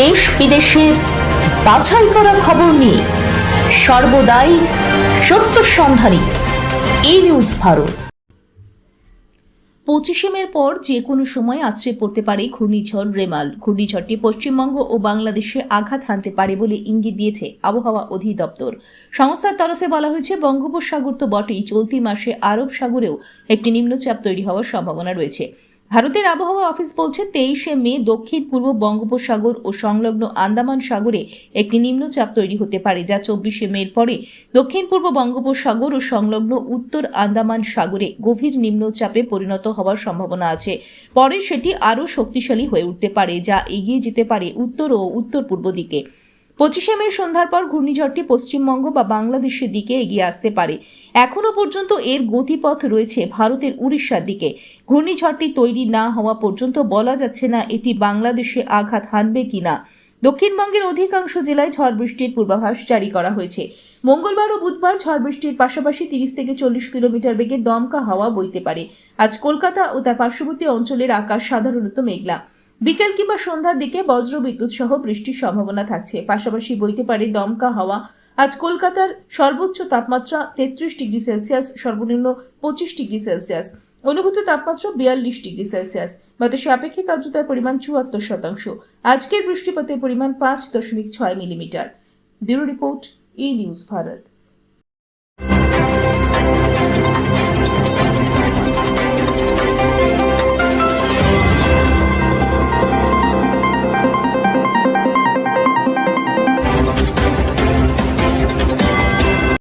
দেশ বিদেশের বাছাই করা খবর নিয়ে সর্বদাই সত্য সন্ধানী। এই নিউজ ভারত। পঁচিশে মের পর যে কোনো সময় আছড়ে পড়তে পারে ঘূর্ণিঝড় রেমাল। ঘূর্ণিঝড়টি পশ্চিমবঙ্গ ও বাংলাদেশে আঘাত হানতে পারে বলে ইঙ্গিত দিয়েছে আবহাওয়া অধিদপ্তর। সংস্থার তরফে বলা হয়েছে, বঙ্গোপসাগর তো বটেই, চলতি মাসে আরব সাগরেও একটি নিম্নচাপ তৈরি হওয়ার সম্ভাবনা রয়েছে। ভারতের আবহাওয়া অফিস বলছে, তেইশে মে দক্ষিণ, পূর্ব বঙ্গোপসাগর ও সংলগ্ন আন্দামান সাগরে একটি নিম্নচাপ তৈরি হতে পারে, যা চব্বিশে মের পরে দক্ষিণ, পূর্ব বঙ্গোপসাগর ও সংলগ্ন উত্তর আন্দামান সাগরে গভীর নিম্নচাপে পরিণত হওয়ার সম্ভাবনা আছে। পরে সেটি আরও শক্তিশালী হয়ে উঠতে পারে, যা এগিয়ে যেতে পারে উত্তর ও উত্তর পূর্ব দিকে। পঁচিশে মে সন্ধ্যার পর ঘূর্ণিঝড়টি পশ্চিমবঙ্গ বা বাংলাদেশের দিকে এগিয়ে আসতে পারে। এখনও পর্যন্ত এর গতিপথ রয়েছে ভারতের উড়িষ্যার দিকে। ঘূর্ণিঝড়টি তৈরি না হওয়া পর্যন্ত বলা যাচ্ছে না এটি বাংলাদেশে আঘাত হানবে কিনা। দক্ষিণবঙ্গের অধিকাংশ জেলায় ঝড় বৃষ্টির পূর্বাভাস জারি করা হয়েছে। মঙ্গলবার ও বুধবার ঝড় বৃষ্টির পাশাপাশি তিরিশ থেকে চল্লিশ কিলোমিটার বেগে দমকা হাওয়া বইতে পারে। আজ কলকাতা ও তার পার্শ্ববর্তী অঞ্চলের আকাশ সাধারণত মেঘলা। বিকেল কিংবা সন্ধ্যার দিকে বজ্র বিদ্যুৎ সহ বৃষ্টির সম্ভাবনা থাকছে। পাশাপাশি বইতে পারে দমকা হাওয়া। আজ কলকাতার সর্বোচ্চ তাপমাত্রা তেত্রিশ ডিগ্রি সেলসিয়াস, সর্বনিম্ন পঁচিশ ডিগ্রি সেলসিয়াস। অনুভূত তাপমাত্রা বিয়াল্লিশ ডিগ্রি সেলসিয়াস। বাতাসে আপেক্ষিক আর্দ্রতার পরিমাণ চুয়াত্তর শতাংশ। আজকের বৃষ্টিপাতের পরিমাণ পাঁচ দশমিক ছয় millimetre. Bureau report, E news Bharat.